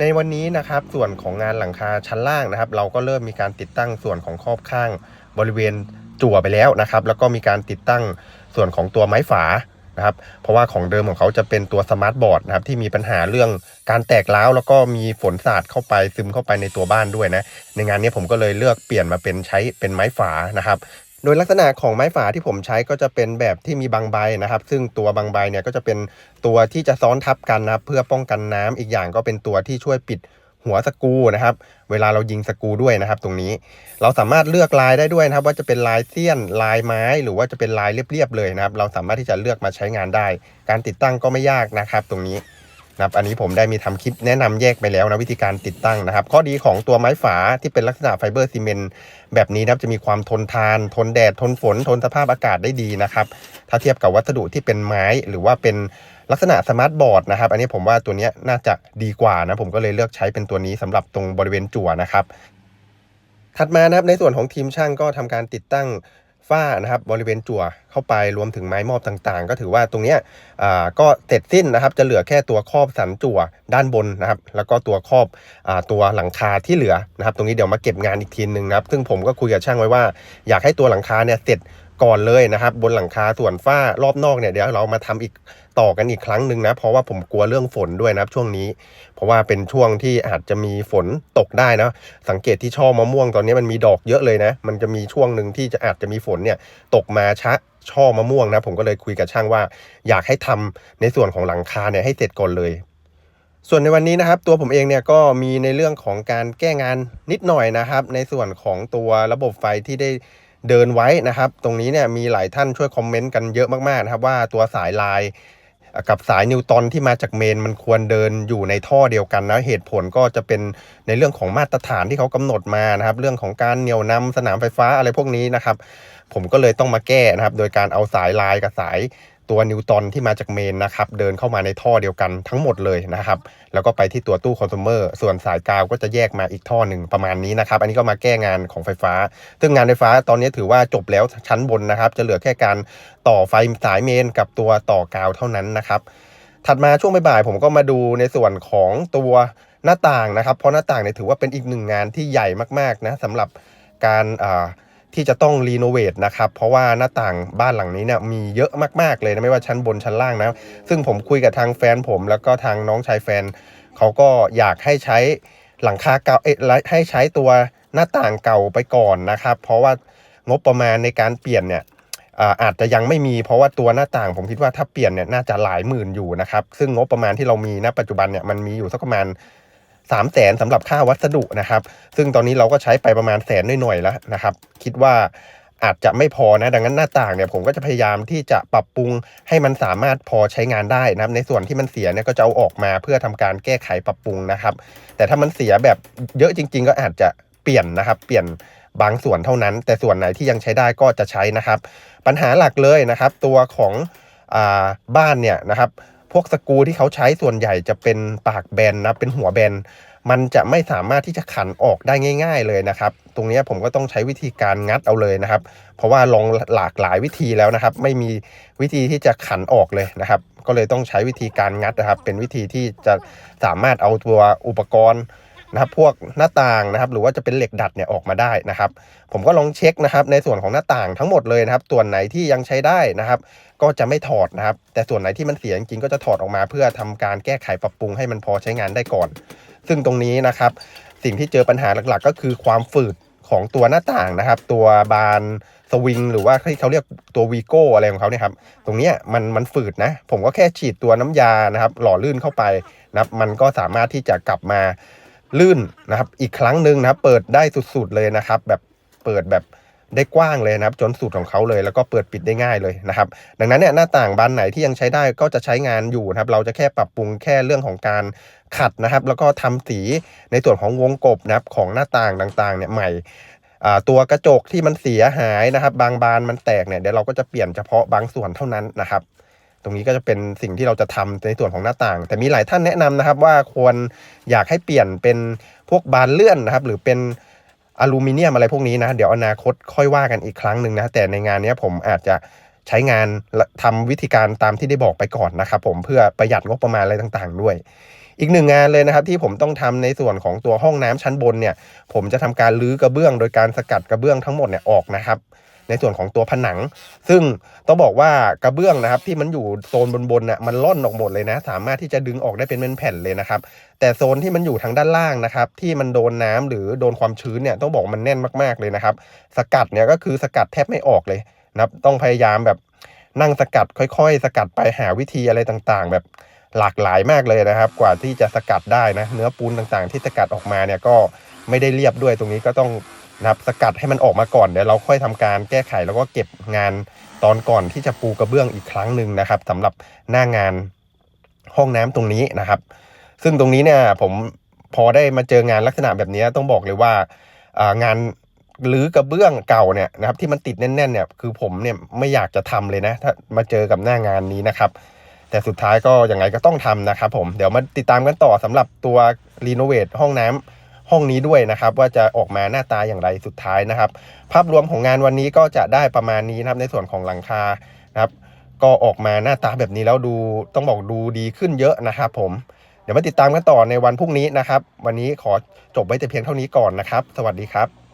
ในวันนี้นะครับส่วนของงานหลังคาชั้นล่างนะครับ เราก็เริ่มมีการติดตั้งส่วนของครอบข้างบริเวณจั่วไปแล้วนะครับ แล้วก็มีการติดตั้งส่วนของตัวไม้ฝานะครับเพราะว่าของเดิมของเขาจะเป็นตัวสมาร์ทบอร์ดนะครับที่มีปัญหาเรื่องการแตกร้าวแล้วก็มีฝนสาดเข้าไปซึมเข้าไปในตัวบ้านด้วยนะในงานนี้ผมก็เลยเลือกเปลี่ยนมาเป็นใช้เป็นไม้ฝานะครับ โดยลักษณะของไม้ฝาที่ผมใช้ก็จะเป็นแบบที่มีบางใบนะครับ ซึ่งตัวบางใบเนี่ยก็จะเป็นตัวที่จะซ้อนทับกันนะครับ เพื่อป้องกันน้ำอีกอย่างก็เป็นตัวที่ช่วยปิดหัวสกูนะครับ เวลาเรายิงสกูด้วยนะครับ ตรงนี้เราสามารถเลือกลายได้ด้วยนะครับ ว่าจะเป็นลายเสี้ยนลายไม้ หรือว่าจะเป็นลายเรียบๆเลยนะครับ เราสามารถที่จะเลือกมาใช้งานได้ การติดตั้งก็ไม่ยากนะครับ ตรงนี้ นะครับอันนี้ผมได้มีทำคลิปแนะนำแยกไปแล้วนะวิธีการติดตั้งนะครับ ข้อดีของตัวไม้ฝาที่เป็นลักษณะไฟเบอร์ซีเมนต์แบบนี้นะครับจะมีความทนทาน ทนแดด ทนฝน ทนสภาพอากาศได้ดีนะครับถ้าเทียบกับวัสดุที่เป็นไม้หรือว่าเป็นลักษณะสมาร์ทบอร์ดนะครับ อันนี้ผมว่าตัวนี้น่าจะดีกว่านะผมก็เลยเลือกใช้เป็นตัวนี้สำหรับตรงบริเวณจั่วนะครับ ถัดมานะครับในส่วนของทีมช่างก็ทำการติดตั้ง ฝ้านะครับบริเวณจั่วเข้าไปรวมถึงไม้มอบต่างๆ ก็ถือว่าตรงเนี้ยอ่าก็เสร็จสิ้นนะครับ จะเหลือแค่ตัวครอบสันจั่วด้านบนนะครับ แล้วก็ตัวครอบอ่าตัวหลังคาที่เหลือนะครับ ตรงนี้เดี๋ยวมาเก็บงานอีกทีนึงนะครับ ซึ่งผมก็คุยกับช่างไว้ว่า อยากให้ตัวหลังคาเนี่ยเสร็จ ก่อนเลยนะครับ บนหลังคาส่วนฝ้ารอบนอกเนี่ยเดี๋ยวเรามาทำอีกต่อกันอีกครั้งหนึ่งนะ เพราะว่าผมกลัวเรื่องฝนด้วยนะครับช่วงนี้ เพราะว่าเป็นช่วงที่อาจจะมีฝนตกได้นะ สังเกตที่ช่อมะม่วงตอนนี้มันมีดอกเยอะเลยนะ มันจะมีช่วงหนึ่งที่จะอาจจะมีฝนเนี่ยตกมาชะช่อมะม่วงนะ ผมก็เลยคุยกับช่างว่า อยากให้ทำในส่วนของหลังคาเนี่ยให้เสร็จก่อนเลยส่วนในวันนี้นะครับตัวผมเองเนี่ยก็มีในเรื่องของการแก้งานนิดหน่อยนะครับ ในส่วนของตัวระบบไฟที่ได้ เดินไว้นะครับ ตรงนี้เนี่ยมีหลายท่านช่วยคอมเมนต์กันเยอะมากๆนะครับ ว่าตัวสายลายกับสายนิวตอนที่มาจากเมนมันควรเดินอยู่ในท่อเดียวกันนะเหตุผลก็จะเป็นในเรื่องของมาตรฐานที่เขากำหนดมานะครับ เรื่องของการเหนี่ยวนำสนามไฟฟ้าอะไรพวกนี้นะครับ ผมก็เลยต้องมาแก้นะครับ โดยการเอาสายลายกับสาย ตัวนิวตอนที่มาจากเมนนะครับเดินเข้ามาในท่อเดียวกันทั้งหมดเลยนะครับแล้วก็ไปที่ตัวตู้คอน sumer ส่วนสายกาวก็จะแยกมาอีกท่อหนึ่งประมาณนี้นะครับ อันนี้ก็มาแก้งานของไฟฟ้า ซึ่งงานไฟฟ้าตอนนี้ถือว่าจบแล้วชั้นบนนะครับ จะเหลือแค่การต่อไฟสายเมนกับตัวต่อกาวเท่านั้นนะครับ ถัดมาช่วงบ่ายๆผมก็มาดูในส่วนของตัวหน้าต่างนะครับ เพราะหน้าต่างเนี่ยถือว่าเป็นอีกหนึ่งงานที่ใหญ่มากๆนะสำหรับการอ่า ที่จะต้องรีโนเวทนะครับ เพราะว่าหน้าต่างบ้านหลังนี้เนี่ยมีเยอะมากๆเลยนะไม่ว่าชั้นบนชั้นล่างนะ ซึ่งผมคุยกับทางแฟนผม แล้วก็ทางน้องชายแฟน เขาก็อยากให้ใช้หลังคาเก่าเอ๊ะให้ใช้ตัวหน้าต่างเก่าไปก่อนนะครับ เพราะว่างบประมาณในการเปลี่ยนเนี่ยอาอาจจะยังไม่มีเพราะว่าตัวหน้าต่างผมคิดว่าถ้าเปลี่ยนเนี่ยน่าจะหลายหมื่นอยู่นะครับ ซึ่งงบประมาณที่เรามีณปัจจุบันเนี่ยมันมีอยู่สักประมาณ 3 0 0แสนสำหรับค่าวัสดุนะครับ ซึ่งตอนนี้เราก็ใช้ไปประมาณแสนหน่อยๆแล้วนะครับ คิดว่าอาจจะไม่พอนะ ดังนั้นหน้าต่างเนี่ยผมก็จะพยายามที่จะปรับปรุงให้มันสามารถพอใช้งานได้นะครับ ในส่วนที่มันเสียเนี่ยก็จะเอาออกมาเพื่อทำการแก้ไขปรับปรุงนะครับ แต่ถ้ามันเสียแบบเยอะจริง ๆ ก็อาจจะเปลี่ยนนะครับ เปลี่ยนบางส่วนเท่านั้น แต่ส่วนไหนที่ยังใช้ได้ก็จะใช้นะครับ ปัญหาหลักเลยนะครับ ตัวของอบ้านเนี่ยนะครับ วกสกรูที่เขาใช้ส่วนใหญ่จะเป็นปากแบนนะเป็นหัวแบน มันจะไม่สามารถที่จะขันออกได้ง่าย ๆ เลยนะครับ ตรงนี้ผมก็ต้องใช้วิธีการงัดเอาเลยนะครับ เพราะว่าลองหลากหลายวิธีแล้วนะครับ ไม่มีวิธีที่จะขันออกเลยนะครับ ก็เลยต้องใช้วิธีการงัดนะครับ เป็นวิธีที่จะสามารถเอาตัวอุปกรณ์ นะครับพวกหน้าต่างนะครับ หรือว่าจะเป็นเหล็กดัดเนี่ยออกมาได้นะครับ ผมก็ลองเช็คนะครับ ในส่วนของหน้าต่างทั้งหมดเลยนะครับ ส่วนไหนที่ยังใช้ได้นะครับ ก็จะไม่ถอดนะครับ แต่ส่วนไหนที่มันเสียจริงก็จะถอดออกมา เพื่อทำการแก้ไขปรับปรุงให้มันพอใช้งานได้ก่อน ซึ่งตรงนี้นะครับ สิ่งที่เจอปัญหาหลักๆ ก็คือความฝืดของตัวหน้าต่างนะครับ ตัวบานสวิงหรือว่าที่เขาเรียกตัววีโก้อะไรของเขาเนี่ยครับตรงเนี้ยมันมันฝืดนะ ผมก็แค่ฉีดตัวน้ำยานะครับ หล่อลื่นเข้าไปนะครับ มันก็สามารถที่จะกลับมา ลื่นนะครับ อีกครั้งหนึ่งนะครับ เปิดได้สุดๆเลยนะครับ แบบเปิดแบบได้กว้างเลยนะครับ จนสุดของเขาเลย แล้วก็เปิดปิดได้ง่ายเลยนะครับ ดังนั้นเนี่ยหน้าต่างบานไหนที่ยังใช้ได้ก็จะใช้งานอยู่นะครับ เราจะแค่ปรับปรุงแค่เรื่องของการขัดนะครับ แล้วก็ทำสีในส่วนของวงกบนะครับของหน้าต่างต่างๆเนี่ยใหม่ตัวกระจกที่มันเสียหายนะครับ บางบานมันแตกเนี่ยเดี๋ยวเราก็จะเปลี่ยนเฉพาะบางส่วนเท่านั้นนะครับ ตรงนี้ก็จะเป็นสิ่งที่เราจะทำในส่วนของหน้าต่าง แต่มีหลายท่านแนะนำนะครับว่าควรอยากให้เปลี่ยนเป็นพวกบานเลื่อนนะครับ หรือเป็นอลูมิเนียมอะไรพวกนี้นะ เดี๋ยวอนาคตค่อยว่ากันอีกครั้งหนึ่งนะ แต่ในงานนี้ผมอาจจะใช้งานและทำวิธีการตามที่ได้บอกไปก่อนนะครับผมเพื่อประหยัดงบประมาณอะไรต่างๆ ด้วย อีกหนึ่งงานเลยนะครับที่ผมต้องทำในส่วนของตัวห้องน้ำชั้นบนเนี่ย ผมจะทำการรื้อกระเบื้องโดยการสกัดกระเบื้องทั้งหมดเนี่ยออกนะครับ ในส่วนของตัวผนัง ซึ่งต้องบอกว่ากระเบื้องนะครับ ที่มันอยู่โซนบนๆน่ะมันล่อนออกหมดเลยนะ สามารถที่จะดึงออกได้เป็นแผ่นๆเลยนะครับ แต่โซนที่มันอยู่ทางด้านล่างนะครับ ที่มันโดนน้ำหรือโดนความชื้นเนี่ยต้องบอกมันแน่นมากๆเลยนะครับ สกัดเนี่ยก็คือสกัดแทบไม่ออกเลยนะครับ ต้องพยายามแบบนั่งสกัดค่อยๆ สกัดไปหาวิธีอะไรต่างๆ แบบหลากหลายมากเลยนะครับ กว่าที่จะสกัดได้นะ เนื้อปูนต่างๆ ที่สกัดออกมาเนี่ยก็ไม่ได้เรียบด้วยตรงนี้ก็ต้อง นะครับสกัดให้มันออกมาก่อนเดี๋ยวเราค่อยทำการแก้ไขแล้วก็เก็บงานตอนก่อนที่จะปูกระเบื้องอีกครั้งหนึ่งนะครับสำหรับหน้างานห้องน้ำตรงนี้นะครับ ซึ่งตรงนี้เนี่ยผมพอได้มาเจองานลักษณะแบบนี้ต้องบอกเลยว่างานหรือกระเบื้องเก่าเนี่ยนะครับที่มันติดแน่นๆเนี่ยคือผมเนี่ยไม่อยากจะทำเลยนะ ถ้ามาเจอกับหน้างานนี้นะครับ แต่สุดท้ายก็ยังไงก็ต้องทำนะครับผมเดี๋ยวมาติดตามกันต่อสำหรับตัวรีโนเวทห้องน้ำ ห้องนี้ด้วยนะครับ ว่าจะออกมาหน้าตาอย่างไรสุดท้ายนะครับ ภาพรวมของงานวันนี้ก็จะได้ประมาณนี้นะครับในส่วนของหลังคานะครับ ก็ออกมาหน้าตาแบบนี้แล้วดูต้องบอกดูดีขึ้นเยอะนะครับ ผมเดี๋ยวมาติดตามกันต่อในวันพรุ่งนี้นะครับ วันนี้ขอจบไว้แต่เพียงเท่านี้ก่อนนะครับ สวัสดีครับ